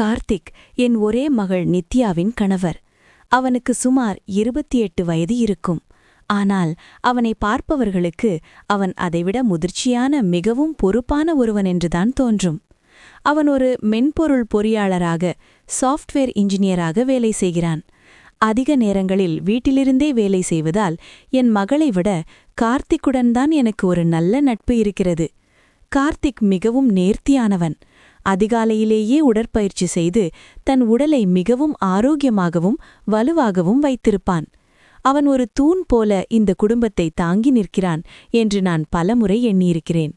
கார்த்திக் என் ஒரே மகள் நித்யாவின் கணவர். அவனுக்கு சுமார் இருபத்தி எட்டு வயது இருக்கும். ஆனால் அவனை பார்ப்பவர்களுக்கு அவன் அதைவிட முதிர்ச்சியான மிகவும் பொறுப்பான ஒருவன் என்றுதான் தோன்றும். அவன் ஒரு மென்பொருள் பொறியாளராக சாஃப்ட்வேர் இன்ஜினியராக வேலை செய்கிறான். அதிக நேரங்களில் வீட்டிலிருந்தே வேலை செய்வதால் என் மகளை விட கார்த்திக்குடன் தான் எனக்கு ஒரு நல்ல நட்பு இருக்கிறது. கார்த்திக் மிகவும் நேர்த்தியானவன். அதிகாலையிலேயே உடற்பயிற்சி செய்து தன் உடலை மிகவும் ஆரோக்கியமாகவும் வலுவாகவும் வைத்திருப்பான். அவன் ஒரு தூண் போல இந்த குடும்பத்தை தாங்கி நிற்கிறான் என்று நான் பலமுறை எண்ணியிருக்கிறேன்.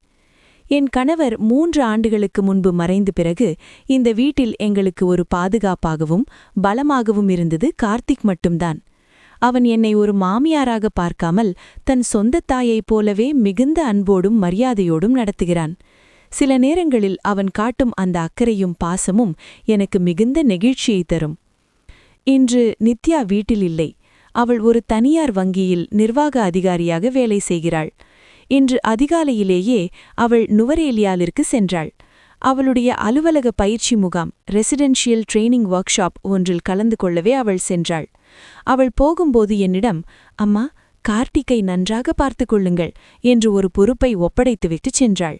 என் கணவர் மூன்று ஆண்டுகளுக்கு முன்பு மறைந்த பிறகு இந்த வீட்டில் எங்களுக்கு ஒரு பாதுகாப்பாகவும் பலமாகவும் இருந்தது கார்த்திக் மட்டும்தான். அவன் என்னை ஒரு மாமியாராக பார்க்காமல் தன் சொந்த தாயைப் போலவே மிகுந்த அன்போடும் மரியாதையோடும் நடத்துகிறான். சில நேரங்களில் அவன் காட்டும் அந்த அக்கறையும் பாசமும் எனக்கு மிகுந்த நெகிழ்ச்சியை தரும். இன்று நித்யா வீட்டில் இல்லை. அவள் ஒரு தனியார் வங்கியில் நிர்வாக அதிகாரியாக வேலை செய்கிறாள். இன்று அதிகாலையிலேயே அவள் நுவரேலியாலிற்கு சென்றாள். அவளுடைய அலுவலக பயிற்சி முகாம் ரெசிடென்ஷியல் ட்ரெய்னிங் ஒர்க் ஷாப் ஒன்றில் கலந்து கொள்ளவே அவள் சென்றாள். அவள் போகும்போது என்னிடம் அம்மா கார்த்திக்கை நன்றாக பார்த்து கொள்ளுங்கள் என்று ஒரு பொறுப்பை ஒப்படைத்துவிட்டு சென்றாள்.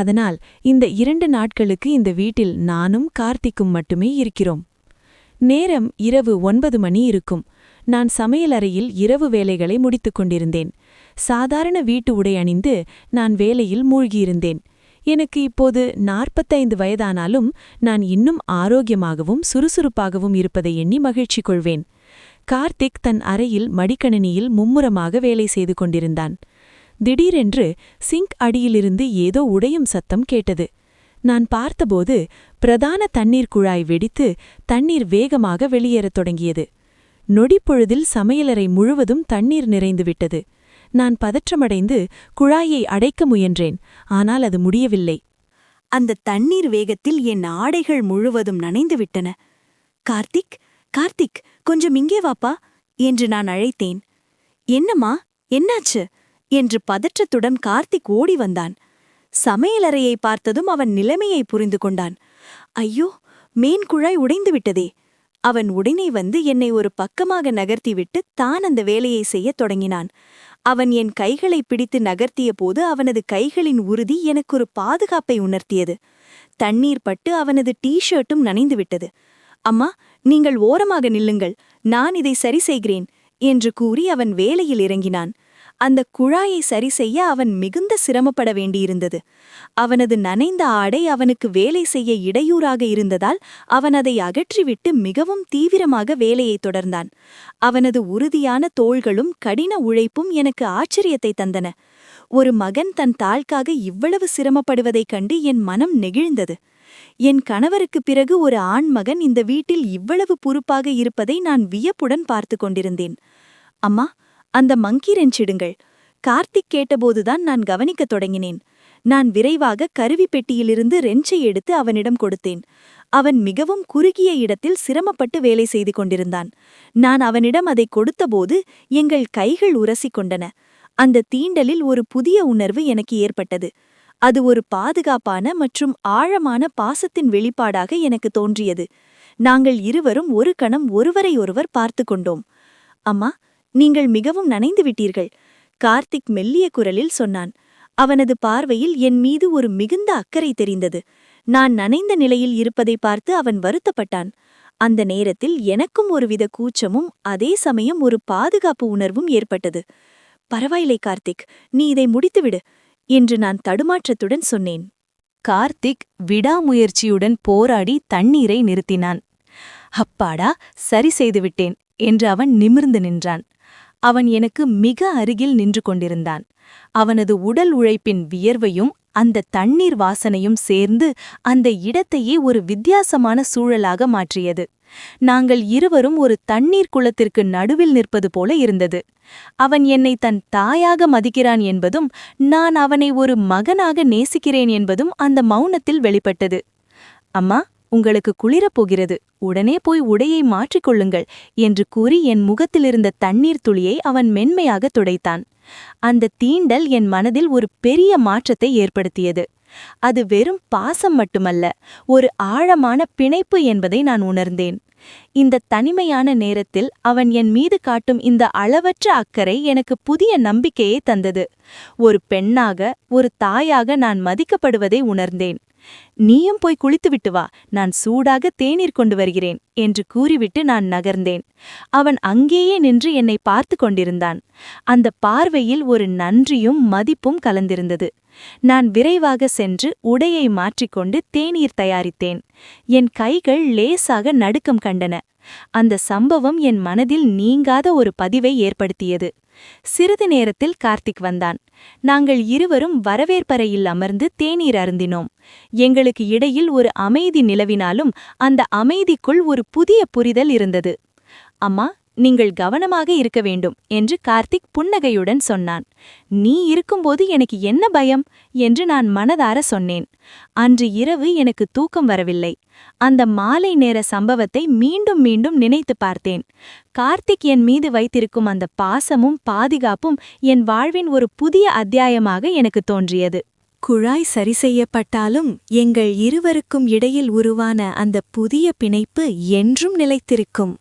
அதனால் இந்த இரண்டு நாட்களுக்கு இந்த வீட்டில் நானும் கார்த்திக்கும் மட்டுமே இருக்கிறோம். நேரம் இரவு ஒன்பது மணி இருக்கும். நான் சமையலறையில் இரவு வேலைகளை முடித்துக் கொண்டிருந்தேன். சாதாரண வீட்டு உடை அணிந்து நான் வேலையில் மூழ்கியிருந்தேன். எனக்கு இப்போது நாற்பத்தைந்து வயதானாலும் நான் இன்னும் ஆரோக்கியமாகவும் சுறுசுறுப்பாகவும் இருப்பதை எண்ணி மகிழ்ச்சி கொள்வேன். கார்த்திக் தன் அறையில் மடிக்கணினியில் மும்முரமாக வேலை செய்து கொண்டிருந்தான். திடீரென்று சிங்க் அடியிலிருந்து ஏதோ உடையும் சத்தம் கேட்டது. நான் பார்த்தபோது பிரதான தண்ணீர் குழாய் வெடித்து தண்ணீர் வேகமாக வெளியேறத் தொடங்கியது. நொடிப்பொழுதில் சமையலறை முழுவதும் தண்ணீர் நிறைந்துவிட்டது நான் பதற்றமடைந்து குழாயை அடைக்க முயன்றேன் ஆனால் அது முடியவில்லை. அந்த தண்ணீர் வேகத்தில் என் ஆடைகள் முழுவதும் நனைந்துவிட்டன கார்த்திக் கார்த்திக் கொஞ்சம் இங்கே வாப்பா என்று நான் அழைத்தேன். என்னம்மா என்னாச்சு? என்று பதற்றத்துடன் கார்த்திக் ஓடி வந்தான். சமையலறையை பார்த்ததும் அவன் நிலைமையை புரிந்து கொண்டான். ஐயோ மீன் குழாய் உடைந்து விட்டதே அவன் உடனே வந்து என்னை ஒரு பக்கமாக நகர்த்திவிட்டு தான் அந்த வேலையை செய்யத் தொடங்கினான். அவன் என் கைகளை பிடித்து நகர்த்திய போது அவனது கைகளின் உறுதி எனக்கு ஒரு பாதுகாப்பை உணர்த்தியது. தண்ணீர் பட்டு அவனது டீ ஷர்ட்டும் நனைந்துவிட்டது. அம்மா நீங்கள் ஓரமாக நில்லுங்கள். நான் இதை சரி செய்கிறேன் என்று கூறி அவன் வேலையில் இறங்கினான். அந்த குழாயை சரி செய்ய அவன் மிகுந்த சிரமப்பட வேண்டியிருந்தது. அவனது நனைந்த ஆடை அவனுக்கு வேலை செய்ய இடையூறாக இருந்ததால் அவன் அதை அகற்றிவிட்டு மிகவும் தீவிரமாக வேலையை தொடர்ந்தான். அவனது உறுதியான தோள்களும் கடின உழைப்பும் எனக்கு ஆச்சரியத்தை தந்தன. ஒரு மகன் தன் தாழ்க்காக இவ்வளவு சிரமப்படுவதைக் கண்டு என் மனம் நெகிழ்ந்தது. என் கணவருக்கு பிறகு ஒரு ஆண்மகன் இந்த வீட்டில் இவ்வளவு பொறுப்பாக இருப்பதை நான் வியப்புடன் பார்த்து கொண்டிருந்தேன். அம்மா அந்த மங்கி ரெஞ்சிடுங்கள் கார்த்திக் கேட்டபோதுதான் நான் கவனிக்கத் தொடங்கினேன். நான் விரைவாக கருவி பெட்டியிலிருந்து ரெஞ்சை எடுத்து அவனிடம் கொடுத்தேன். அவன் மிகவும் குறுகிய இடத்தில் சிரமப்பட்டு வேலை செய்து கொண்டிருந்தான். நான் அவனிடம் அதை கொடுத்தபோது எங்கள் கைகள் உரசி கொண்டன. அந்த தீண்டலில் ஒரு புதிய உணர்வு எனக்கு ஏற்பட்டது. அது ஒரு பாதுகாப்பான மற்றும் ஆழமான பாசத்தின் வெளிப்பாடாக எனக்கு தோன்றியது. நாங்கள் இருவரும் ஒரு கணம் ஒருவரை ஒருவர் பார்த்து கொண்டோம். அம்மா நீங்கள் மிகவும் நனைந்து விட்டீர்கள். கார்த்திக் மெல்லிய குரலில் சொன்னான். அவனது பார்வையில் என் மீது ஒரு மிகுந்த அக்கறை தெரிந்தது. நான் நனைந்த நிலையில் இருப்பதை பார்த்து அவன் வருத்தப்பட்டான். அந்த நேரத்தில் எனக்கும் ஒருவித கூச்சமும் அதே சமயம் ஒரு பாதுகாப்பு உணர்வும் ஏற்பட்டது. பரவாயில்லை கார்த்திக் நீ இதை முடித்துவிடு என்று நான் தடுமாற்றத்துடன் சொன்னேன். கார்த்திக் விடாமுயற்சியுடன் போராடி தண்ணீரை நிறுத்தினான். அப்பாடா சரி செய்துவிட்டேன் என்று அவன் நிமிர்ந்து நின்றான். அவன் எனக்கு மிக அருகில் நின்று கொண்டிருந்தான். அவனது உடல் உழைப்பின் வியர்வையும் அந்த தண்ணீர் வாசனையும் சேர்ந்து அந்த இடத்தையே ஒரு வித்தியாசமான சூழலாக மாற்றியது. நாங்கள் இருவரும் ஒரு தண்ணீர் குளத்திற்கு நடுவில் நிற்பது போல இருந்தது. அவன் என்னை தன் தாயாக மதிக்கிறான் என்பதும் நான் அவனை ஒரு மகனாக நேசிக்கிறேன் என்பதும் அந்த மௌனத்தில் வெளிப்பட்டது. அம்மா உங்களுக்கு குளிரப் போகிறது உடனே போய் உடையை மாற்றிக்கொள்ளுங்கள் என்று கூறி என் முகத்திலிருந்த தண்ணீர் துளியை அவன் மென்மையாக துடைத்தான். அந்த தீண்டல் என் மனதில் ஒரு பெரிய மாற்றத்தை ஏற்படுத்தியது. அது வெறும் பாசம் மட்டுமல்ல ஒரு ஆழமான பிணைப்பு என்பதை நான் உணர்ந்தேன். இந்த தனிமையான நேரத்தில் அவன் என் மீது காட்டும் இந்த அளவற்ற அக்கறை எனக்கு புதிய நம்பிக்கையை தந்தது. ஒரு பெண்ணாக ஒரு தாயாக நான் மதிக்கப்படுவதை உணர்ந்தேன். நீயும் போய் குளித்துவிட்டு வா நான் சூடாக தேநீர் கொண்டு வருகிறேன் என்று கூறிவிட்டு நான் நகர்ந்தேன். அவன் அங்கேயே நின்று என்னை பார்த்து கொண்டிருந்தான். அந்த பார்வையில் ஒரு நன்றியும் மதிப்பும் கலந்திருந்தது. நான் விரைவாக சென்று உடையை மாற்றிக்கொண்டு தேநீர் தயாரித்தேன். என் கைகள் லேசாக நடுக்கம் கண்டன. அந்த சம்பவம் என் மனதில் நீங்காத ஒரு பதிவை ஏற்படுத்தியது. சிறிது நேரத்தில் கார்த்திக் வந்தான். நாங்கள் இருவரும் வரவேற்பறையில் அமர்ந்து தேநீர் அருந்தினோம். எங்களுக்கு இடையில் ஒரு அமைதி நிலவினாலும் அந்த அமைதிக்குள் ஒரு புதிய புரிதல் இருந்தது. அம்மா நீங்கள் கவனமாக இருக்க வேண்டும் என்று கார்த்திக் புன்னகையுடன் சொன்னான். நீ இருக்கும்போது எனக்கு என்ன பயம்? என்று நான் மனதார சொன்னேன். அன்று இரவு எனக்கு தூக்கம் வரவில்லை. அந்த மாலை நேர சம்பவத்தை மீண்டும் மீண்டும் நினைத்து பார்த்தேன். கார்த்திக் என் மீது வைத்திருக்கும் அந்த பாசமும் பாதுகாப்பும் என் வாழ்வின் ஒரு புதிய அத்தியாயமாக எனக்கு தோன்றியது. குழாய் சரி செய்யப்பட்டாலும் எங்கள் இருவருக்கும் இடையில் உருவான அந்த புதிய பிணைப்பு என்றும் நிலைத்திருக்கும்.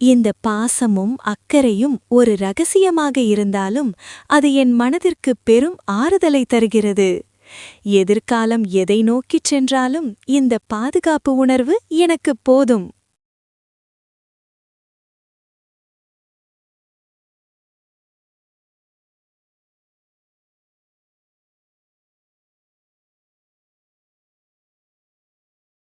இந்த பாசமும் அக்கறையும் ஒரு ரகசியமாக இருந்தாலும் அது என் மனதிற்கு பெரும் ஆறுதலை தருகிறது. எதிர்காலம் எதை நோக்கிச் சென்றாலும் இந்த பாதுகாப்பு உணர்வு எனக்கு போதும்.